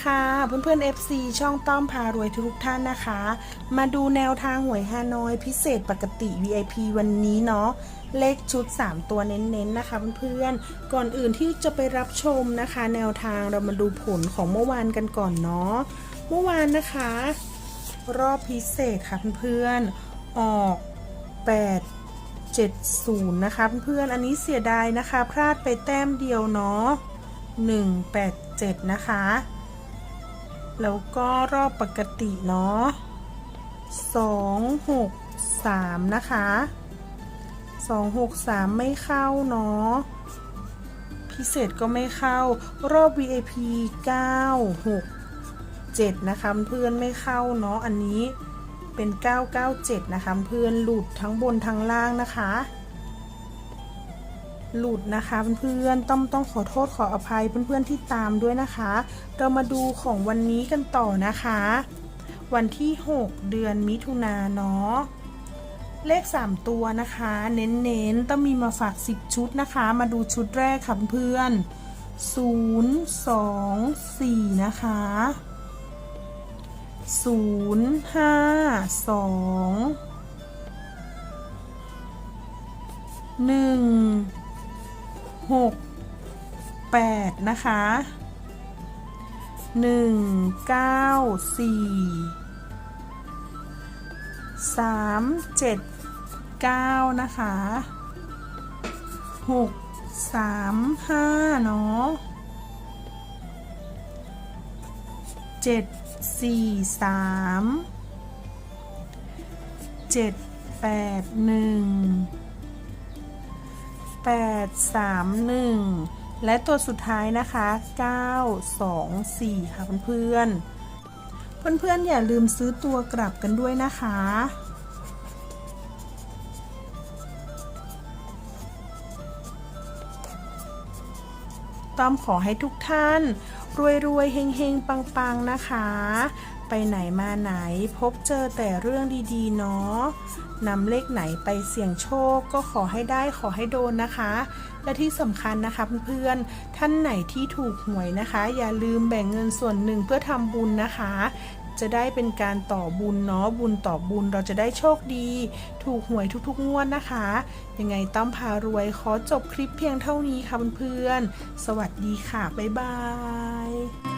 ค่ะเพื่อนๆ FC ช่องต้อมพารวยทุกท่านนะคะ มาดูแนวทางหวยฮานอยพิเศษปกติ VIP วันนี้เนาะเลขชุด 3 ตัวเน้นๆนะคะเพื่อนๆก่อนอื่นที่จะไปรับชมนะคะ แนวทางเรามาดูผลของเมื่อวานกันก่อนเนาะเมื่อวานนะคะ รอบพิเศษค่ะเพื่อนๆออก 8 70 นะคะเพื่อนๆอันนี้เสียดายนะคะ พลาดไปแต้มเดียวเนาะ187 นะคะ แล้วก็รอบปกติเนาะสองหกสามนะคะสองหกสามไม่เข้าเนาะพิเศษก็ไม่เข้ารอบ VIP 9 6 7 นะคะเพื่อนไม่เข้าเนาะอันนี้เป็น 997 นะคะเพื่อนหลุดทั้งบนทั้งล่างนะคะ หลุดนะคะเพื่อนๆต้องต้องขอโทษขออภัยเพื่อนๆที่ตามด้วยนะคะ เรามาดูของวันนี้กันต่อนะคะ วันที่ 6 เดือนมิถุนาเนาะเลข 3 ตัวนะคะ เน้นๆต้องมีมาฝาก 10 ชุดนะคะ มาดูชุดแรกค่ะเพื่อน 0 2 4 นะคะ 0 5 2 1 หกแปดนะคะหนึ่งเก้าสี่สามเจ็ดเก้านะคะหกสามห้าเนาะเจ็ดสี่สามเจ็ดแปดหนึ่ง 831 และตัวสุดท้ายนะคะ 924 ค่ะเพื่อนๆ เพื่อนๆ อย่าลืมซื้อตัวกลับกันด้วยนะคะ ต้อมขอให้ทุกท่าน รวยๆเฮงๆปังๆนะคะ ไปไหนมาไหนพบเจอแต่เรื่องดีๆ เนาะนำเลขไหนไปเสี่ยงโชคก็ขอให้ได้ขอให้โดนนะคะ และที่สำคัญนะคะเพื่อนๆท่านไหนที่ถูกหวยนะคะ อย่าลืมแบ่งเงินส่วนหนึ่งเพื่อทำบุญนะคะ จะได้เป็นการต่อบุญเนาะบุญต่อบุญเราจะได้โชคดี ถูกหวยทุกๆงวดนะคะ ยังไงต้อมพารวยขอจบคลิปเพียงเท่านี้ค่ะเพื่อนๆสวัสดีค่ะ บ๊ายบาย